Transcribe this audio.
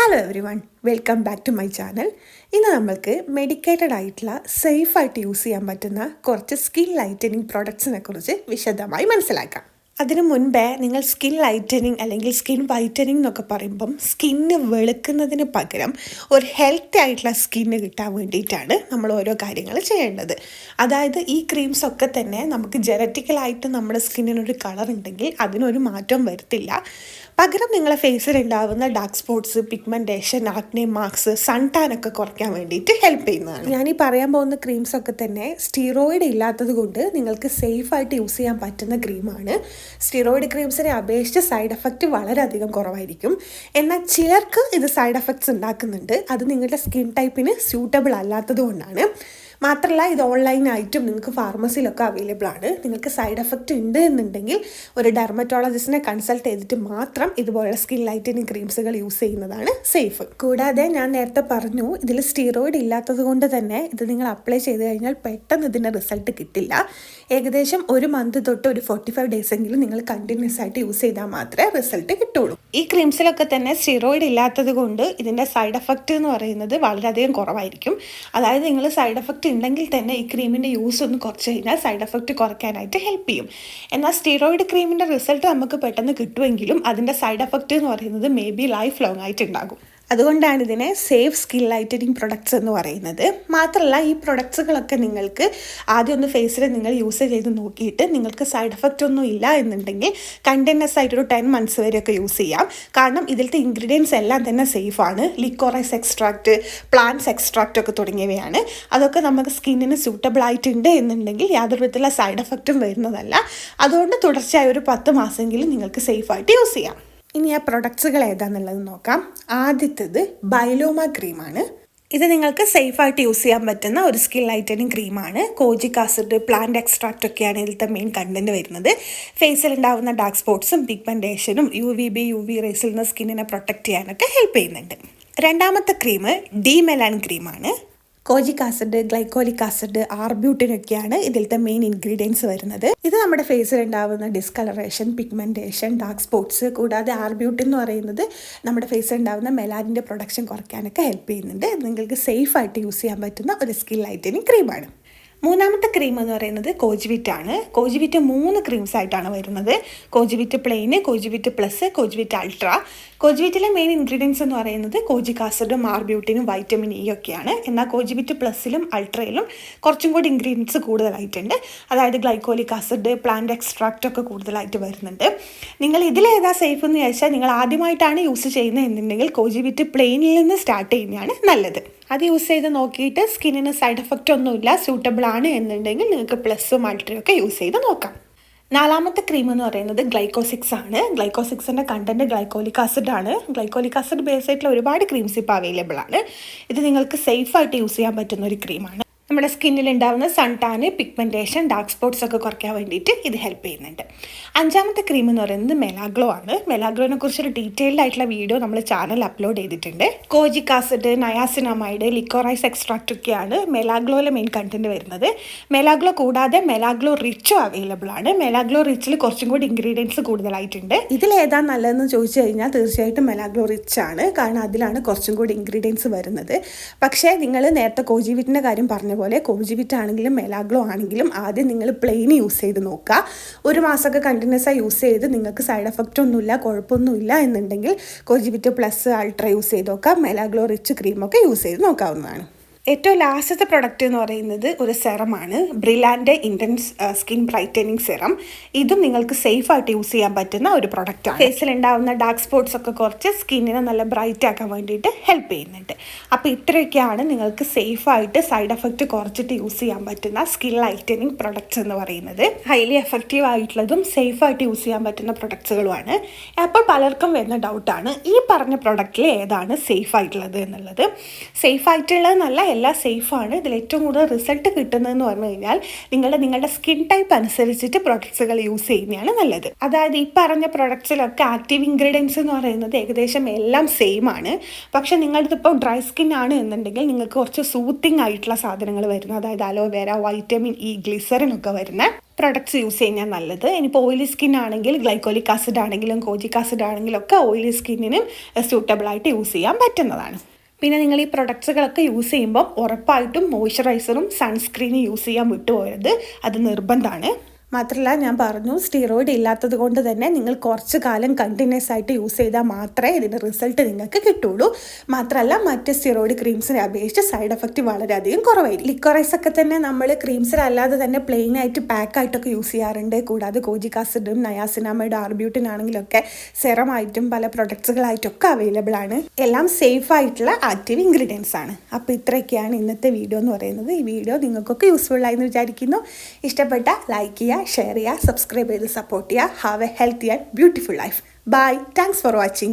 Hello everyone welcome back to my channel ഇന്ന് നമ്മൾക്ക് medicated ആയിട്ടുള്ള സേഫായിട്ട് യൂസ് ചെയ്യാൻ പറ്റുന്ന കുറച്ച് സ്കിൻ ലൈറ്റനിങ് പ്രോഡക്ട്സിനെ കുറിച്ച് വിശദമായി മനസ്സിലാക്കാം. അതിനു മുൻപേ നിങ്ങൾ സ്കിൻ ലൈറ്റനിങ് അല്ലെങ്കിൽ സ്കിൻ വൈറ്റനിങ് എന്നൊക്കെ പറയുമ്പം സ്കിന്ന് വെളുക്കുന്നതിന് പകരം ഒരു ഹെൽത്തി ആയിട്ടുള്ള സ്കിന്ന് കിട്ടാൻ വേണ്ടിയിട്ടാണ് നമ്മൾ ഓരോ കാര്യങ്ങൾ ചെയ്യേണ്ടത്. അതായത് ഈ ക്രീംസ് ഒക്കെ തന്നെ നമുക്ക് ജനറ്റിക്കലായിട്ട് നമ്മുടെ സ്കിന്നിനൊരു കളർ ഉണ്ടെങ്കിൽ അതിനൊരു മാറ്റം വരുത്തില്ല. പകരം നിങ്ങളെ ഫേസിൽ ഉണ്ടാകുന്ന dark spots pigmentation acne marks sun tan ഒക്കെ കുറയ്ക്കാൻ വേണ്ടിയിട്ട് ഹെൽപ്പ് ചെയ്യുന്നതാണ്. ഞാൻ ഈ പറയാൻ പോകുന്ന ക്രീംസ് ഒക്കെ തന്നെ സ്റ്റീറോയിഡ് ഇല്ലാത്തത് കൊണ്ട് നിങ്ങൾക്ക് സേഫായിട്ട് യൂസ് ചെയ്യാൻ പറ്റുന്ന ക്രീമാണ് സ്റ്റീറോയിഡ് ക്രീംസിനെ അപേക്ഷിച്ച് സൈഡ് എഫക്റ്റ് വളരെയധികം കുറവായിരിക്കും. എന്നാൽ ചിലർക്ക് ഇത് സൈഡ് എഫക്ട്സ് ഉണ്ടാക്കുന്നുണ്ട്. അത് നിങ്ങളുടെ സ്കിൻ ടൈപ്പിന് സ്യൂട്ടബിൾ അല്ലാത്തത് കൊണ്ടാണ്. മാത്രമല്ല ഇത് ഓൺലൈനായിട്ടും നിങ്ങൾക്ക് ഫാർമസിയിലൊക്കെ അവൈലബിൾ ആണ്. നിങ്ങൾക്ക് സൈഡ് എഫക്റ്റ് ഉണ്ട് എന്നുണ്ടെങ്കിൽ ഒരു ഡെർമറ്റോളജിസ്റ്റിനെ കൺസൾട്ട് ചെയ്തിട്ട് മാത്രം ഇതുപോലുള്ള സ്കിൻ ലൈറ്റനിങ് ക്രീംസുകൾ യൂസ് ചെയ്യുന്നതാണ് സേഫ് കൂടാതെ ഞാൻ നേരത്തെ പറഞ്ഞു ഇതിൽ സ്റ്റീറോയിഡ് ഇല്ലാത്തത് കൊണ്ട് തന്നെ ഇത് നിങ്ങൾ അപ്ലൈ ചെയ്ത് കഴിഞ്ഞാൽ പെട്ടെന്ന് ഇതിന്റെ റിസൾട്ട് കിട്ടില്ല. ഏകദേശം ഒരു മന്ത് തൊട്ട് ഒരു ഫോർട്ടി ഫൈവ് ഡേയ്സ് എങ്കിലും നിങ്ങൾ കണ്ടിന്യൂസ് ആയിട്ട് യൂസ് ചെയ്താൽ മാത്രമേ റിസൾട്ട് കിട്ടുള്ളൂ. ഈ ക്രീംസിലൊക്കെ തന്നെ സ്റ്റീറോയിഡ് ഇല്ലാത്തത് കൊണ്ട് ഇതിന്റെ സൈഡ് എഫക്റ്റ് എന്ന് പറയുന്നത് വളരെയധികം കുറവായിരിക്കും. അതായത് നിങ്ങൾ സൈഡ് എഫക്റ്റ് ഉണ്ടെങ്കിൽ തന്നെ ഈ ക്രീമിന്റെ യൂസ് ഒന്ന് കുറച്ച് കഴിഞ്ഞാൽ സൈഡ് എഫക്റ്റ് കുറയ്ക്കാനായിട്ട് ഹെൽപ്പ് ചെയ്യും. എന്നാൽ സ്റ്റീറോയിഡ് ക്രീമിന്റെ റിസൾട്ട് നമുക്ക് പെട്ടെന്ന് കിട്ടുമെങ്കിലും അതിന്റെ സൈഡ് എഫക്റ്റ് എന്ന് പറയുന്നത് മേ ബി ലൈഫ് ലോങ് ആയിട്ട് ഉണ്ടാകും. അതുകൊണ്ടാണ് ഇതിനെ സേഫ് സ്കിൻ ലൈറ്റനിങ് പ്രൊഡക്ട്സ് എന്ന് പറയുന്നത്. മാത്രമല്ല ഈ പ്രൊഡക്ട്സുകളൊക്കെ നിങ്ങൾക്ക് ആദ്യം ഒന്ന് ഫേസിൽ നിങ്ങൾ യൂസ് ചെയ്ത് നോക്കിയിട്ട് നിങ്ങൾക്ക് സൈഡ് എഫക്റ്റ് ഒന്നും ഇല്ല എന്നുണ്ടെങ്കിൽ കണ്ടിന്യൂസ് ആയിട്ട് ഒരു ടെൻ മന്ത്സ് വരെയൊക്കെ യൂസ് ചെയ്യാം. കാരണം ഇതിലത്തെ ഇൻഗ്രീഡിയൻസ് എല്ലാം തന്നെ സേഫാണ് ലിക്കോറൈസ് എക്സ്ട്രാക്റ്റ് പ്ലാന്റ്സ് എക്സ്ട്രാക്റ്റ് ഒക്കെ തുടങ്ങിയവയാണ്. അതൊക്കെ നമുക്ക് സ്കിന്നിന് സ്യൂട്ടബിൾ ആയിട്ടുണ്ട് എന്നുണ്ടെങ്കിൽ യാതൊരു വിധത്തിലുള്ള സൈഡ് എഫക്റ്റും വരുന്നതല്ല. അതുകൊണ്ട് തുടർച്ചയായ ഒരു പത്ത് മാസമെങ്കിലും നിങ്ങൾക്ക് സേഫായിട്ട് യൂസ് ചെയ്യാം. ഇനി ആ പ്രൊഡക്ട്സുകൾ ഏതാണെന്നുള്ളത് നോക്കാം. ആദ്യത്തേത് ബൈലോമ ക്രീമാണ് ഇത് നിങ്ങൾക്ക് സേഫായിട്ട് യൂസ് ചെയ്യാൻ പറ്റുന്ന ഒരു സ്കിൻ ലൈറ്റനിങ് ക്രീമാണ് കോജിക് ആസിഡ് പ്ലാന്റ് എക്സ്ട്രാക്റ്റ് ഒക്കെയാണ് ഇതിലത്തെ മെയിൻ കണ്ടന്റ് വരുന്നത്. ഫേസിൽ ഉണ്ടാകുന്ന ഡാർക്ക് സ്പോട്ട്സും പിഗ്മെന്റേഷനും U V B U V റേസിൽ നിന്ന് സ്കിന്നിനെ പ്രൊട്ടക്റ്റ് ചെയ്യാനൊക്കെ ഹെൽപ്പ് ചെയ്യുന്നുണ്ട്. രണ്ടാമത്തെ ക്രീം ഡി മെലാൻ ക്രീമാണ് കോജിക് ആസിഡ് ഗ്ലൈക്കോലിക് ആസിഡ് ആർബ്യൂട്ടിനൊക്കെയാണ് ഇതിലത്തെ മെയിൻ ഇൻഗ്രീഡിയൻസ് വരുന്നത്. ഇത് നമ്മുടെ ഫേസിൽ ഉണ്ടാവുന്ന ഡിസ്കളറേഷൻ പിഗ്മെന്റേഷൻ ഡാർക്ക് സ്പോട്ട്സ് കൂടാതെ ആർബ്യൂട്ടിൻ എന്ന് പറയുന്നത് നമ്മുടെ ഫേസിൽ ഉണ്ടാവുന്ന മെലാനിന്റെ പ്രൊഡക്ഷൻ കുറയ്ക്കാനൊക്കെ ഹെൽപ്പ് ചെയ്യുന്നുണ്ട്. നിങ്ങൾക്ക് സേഫ് ആയിട്ട് യൂസ് ചെയ്യാൻ പറ്റുന്ന ഒരു സ്കിൻ ലൈറ്റനിങ് ക്രീമാണ് മൂന്നാമത്തെ ക്രീം എന്ന് പറയുന്നത് കോജിവിറ്റ് ആണ്. കോജിവിറ്റ് മൂന്ന് ക്രീംസ് ആയിട്ടാണ് വരുന്നത്. Kojivit plain Kojivit plus Kojivit ultra കോജിവിറ്റിലെ main ingredients എന്ന് പറയുന്നത് കോജിക് ആസിഡും ആർബ്യൂട്ടിനും വൈറ്റമിൻ ഇ ഒക്കെയാണ്. എന്നാൽ കോജിവിറ്റ് പ്ലസ്സിലും അൾട്രയിലും കുറച്ചും കൂടി ഇൻഗ്രീഡിയൻസ് കൂടുതലായിട്ടുണ്ട്. അതായത് ഗ്ലൈക്കോലിക് ആസിഡ് പ്ലാന്റ് എക്സ്ട്രാക്റ്റ് ഒക്കെ കൂടുതലായിട്ട് വരുന്നുണ്ട്. നിങ്ങൾ ഇതിലേതാ സേഫ് എന്ന് ചോദിച്ചാൽ നിങ്ങൾ ആദ്യമായിട്ടാണ് യൂസ് ചെയ്യുന്നത് എന്നുണ്ടെങ്കിൽ കോജിവിറ്റ് പ്ലെയിനിൽ നിന്ന് സ്റ്റാർട്ട് ചെയ്യുന്നതാണ് നല്ലത്. അത് യൂസ് ചെയ്ത് നോക്കിയിട്ട് സ്കിന്നിന് സൈഡ് എഫക്റ്റ് ഒന്നുമില്ല സൂട്ടബിൾ ആണ് എന്നുണ്ടെങ്കിൽ നിങ്ങൾക്ക് പ്ലസ്സും ഒക്കെ യൂസ് ചെയ്ത് നോക്കാം. നാലാമത്തെ ക്രീം എന്ന് പറയുന്നത് ഗ്ലൈക്കോസിക്സ് ആണ്. ഗ്ലൈക്കോസിക്സിന്റെ കണ്ടന്റ് ഗ്ലൈക്കോലിക് ആസിഡ് ആണ്. ഗ്ലൈക്കോലിക് ആസിഡ് ബേസ് ആയിട്ടുള്ള ഒരുപാട് ക്രീംസ് ഇപ്പോൾ അവൈലബിൾ ആണ്. ഇത് നിങ്ങൾക്ക് സേഫായിട്ട് യൂസ് ചെയ്യാൻ പറ്റുന്ന ഒരു ക്രീമാണ് നമ്മുടെ സ്കിന്നിൽ ഉണ്ടാകുന്ന sun tan pigmentation dark spots ഒക്കെ കുറയ്ക്കാൻ വേണ്ടിയിട്ട് ഇത് ഹെൽപ്പ് ചെയ്യുന്നുണ്ട്. അഞ്ചാമത്തെ ക്രീം എന്ന് പറയുന്നത് മെലാഗ്ലോ ആണ്. മെലാഗ്ലോനെ കുറിച്ചൊരു ഡീറ്റെയിൽഡ് ആയിട്ടുള്ള വീഡിയോ നമ്മൾ ചാനൽ അപ്ലോഡ് ചെയ്തിട്ടുണ്ട്. Kojic acid niacinamide licorice extract ഒക്കെയാണ് മെലാഗ്ലോയിലെ മെയിൻ കണ്ടന്റ് വരുന്നത്. മെലാഗ്ലോ കൂടാതെ മെലാഗ്ലോ റിച്ചും അവൈലബിൾ ആണ്. മെലാഗ്ലോ റിച്ചിൽ കുറച്ചും കൂടി ഇൻഗ്രീഡിയൻസ് കൂടുതലായിട്ടുണ്ട്. ഇതിൽ ഏതാ നല്ലതെന്ന് ചോദിച്ചു കഴിഞ്ഞാൽ തീർച്ചയായിട്ടും മെലാഗ്ലോ റിച്ച് ആണ്. കാരണം അതിലാണ് കുറച്ചും കൂടി ഇൻഗ്രീഡിയൻസ് വരുന്നത്. പക്ഷേ നിങ്ങൾ നേരത്തെ കോജി കോജിവിറ്റിന്റെ കാര്യം പറഞ്ഞ പോലെ കോജിവിറ്റ് ആണെങ്കിലും മെലാഗ്ലോ ആണെങ്കിലും ആദ്യം നിങ്ങൾ പ്ലെയിൻ യൂസ് ചെയ്ത് നോക്കുക. ഒരു മാസമൊക്കെ കണ്ടിന്യൂസ് ആയി യൂസ് ചെയ്ത് നിങ്ങൾക്ക് സൈഡ് എഫക്റ്റ് ഒന്നുമില്ല കുഴപ്പമൊന്നുമില്ല എന്നുണ്ടെങ്കിൽ കോജിവിറ്റ് പ്ലസ് അൾട്ര യൂസ് ചെയ്ത് നോക്കാം മെലാഗ്ലോ റിച്ച് ക്രീമൊക്കെ യൂസ് ചെയ്ത് നോക്കാവുന്നതാണ്. ഏറ്റവും ലാസ്റ്റത്തെ പ്രൊഡക്റ്റ് എന്ന് പറയുന്നത് ഒരു സെറമാണ്. Brillare intense skin brightening serum ഇതും നിങ്ങൾക്ക് സേഫായിട്ട് യൂസ് ചെയ്യാൻ പറ്റുന്ന ഒരു പ്രൊഡക്റ്റാണ് ഫേസിൽ ഉണ്ടാകുന്ന ഡാർക്ക് സ്പോട്ട്സ് ഒക്കെ കുറച്ച് സ്കിന്നിനെ നല്ല ബ്രൈറ്റ് ആക്കാൻ വേണ്ടിയിട്ട് ഹെൽപ്പ് ചെയ്യുന്നുണ്ട്. അപ്പോൾ ഇത്രയൊക്കെയാണ് നിങ്ങൾക്ക് സേഫായിട്ട് സൈഡ് എഫക്റ്റ് കുറച്ചിട്ട് യൂസ് ചെയ്യാൻ പറ്റുന്ന സ്കിൻ ലൈറ്റനിങ് പ്രൊഡക്ട്സ് എന്ന് പറയുന്നത്. ഹൈലി എഫക്റ്റീവ് ആയിട്ടുള്ളതും സേഫായിട്ട് യൂസ് ചെയ്യാൻ പറ്റുന്ന പ്രൊഡക്ട്സുകളുമാണ് അപ്പോൾ പലർക്കും വരുന്ന ഡൗട്ടാണ് ഈ പറഞ്ഞ പ്രൊഡക്റ്റിൽ ഏതാണ് സേഫ് ആയിട്ടുള്ളത് എന്നുള്ളത്? സേഫ് ആയിട്ടുള്ളത് നല്ല എല്ലാം സേഫാണ് ഇതിൽ ഏറ്റവും കൂടുതൽ റിസൾട്ട് കിട്ടുന്നതെന്ന് പറഞ്ഞു കഴിഞ്ഞാൽ നിങ്ങളുടെ നിങ്ങളുടെ സ്കിൻ ടൈപ്പ് അനുസരിച്ചിട്ട് പ്രൊഡക്ട്സുകൾ യൂസ് ചെയ്യുന്നതാണ് നല്ലത്. അതായത് ഈ പറഞ്ഞ പ്രൊഡക്ട്സിലൊക്കെ ആക്റ്റീവ് ഇൻഗ്രീഡിയൻസ് എന്ന് പറയുന്നത് ഏകദേശം എല്ലാം സെയിം ആണ്. പക്ഷെ നിങ്ങളുടെ ഇപ്പോൾ ഡ്രൈ സ്കിൻ ആണ് എന്നുണ്ടെങ്കിൽ നിങ്ങൾക്ക് കുറച്ച് സൂത്തിങ് ആയിട്ടുള്ള സാധനങ്ങൾ വരുന്നത്. അതായത് അലോവേര വൈറ്റമിൻ ഇ ഗ്ലിസറിൻ ഒക്കെ വരുന്ന പ്രൊഡക്ട്സ് യൂസ് ചെയ്യുന്നത് നല്ലത്. ഇനിയിപ്പോൾ ഓയിലി സ്കിൻ ആണെങ്കിൽ ഗ്ലൈക്കോലിക് ആസിഡ് ആണെങ്കിലും കോജിക് ആസിഡ് ആണെങ്കിലും ഒക്കെ ഓയിലി സ്കിന്നിനും സ്യൂട്ടബിൾ ആയിട്ട് യൂസ് ചെയ്യാൻ പറ്റുന്നതാണ്. പിന്നെ നിങ്ങൾ ഈ പ്രൊഡക്ട്സുകളൊക്കെ യൂസ് ചെയ്യുമ്പം ഉറപ്പായിട്ടും മോയ്സ്ചറൈസറും സൺസ്ക്രീനും യൂസ് ചെയ്യാൻ വിട്ടുപോയത് അത് നിർബന്ധമാണ്. മാത്രമല്ല ഞാൻ പറഞ്ഞു സ്റ്റീറോയിഡ് ഇല്ലാത്തത് കൊണ്ട് തന്നെ നിങ്ങൾ കുറച്ച് കാലം കണ്ടിന്യൂസ് ആയിട്ട് യൂസ് ചെയ്താൽ മാത്രമേ ഇതിന്റെ റിസൾട്ട് നിങ്ങൾക്ക് കിട്ടുള്ളൂ. മാത്രമല്ല മറ്റ് സ്റ്റീറോയിഡ് ക്രീംസിനെ അപേക്ഷിച്ച് സൈഡ് എഫക്റ്റ് വളരെയധികം കുറവായി ലിക്വറൈസ് ഒക്കെ തന്നെ നമ്മൾ ക്രീംസിലല്ലാതെ തന്നെ പ്ലെയിൻ ആയിട്ട് പാക്ക് ആയിട്ടൊക്കെ യൂസ് ചെയ്യാറുണ്ട്. കൂടാതെ കോജിക് ആസിഡും നയാസിനാമൈഡ് ആർബ്യൂട്ടിൻ ആണെങ്കിലൊക്കെ സെറമായിട്ടും പല പ്രൊഡക്ട്സുകളായിട്ടൊക്കെ അവൈലബിൾ ആണ്. എല്ലാം സേഫ് ആയിട്ടുള്ള ആക്റ്റീവ് ഇൻഗ്രീഡിയൻസ് ആണ്. അപ്പോൾ ഇത്രയൊക്കെയാണ് ഇന്നത്തെ വീഡിയോ എന്ന് പറയുന്നത്. ഈ വീഡിയോ നിങ്ങൾക്കൊക്കെ യൂസ്ഫുൾ ആയി എന്ന് വിചാരിക്കുന്നു. ഇഷ്ടപ്പെട്ട ലൈക്ക് ചെയ്യുക ഷെയർ ചെയ്യുക സബ്സ്ക്രൈബ് ചെയ്ത് സപ്പോർട്ട് ചെയ്യുക. Have a healthy and beautiful life bye thanks for watching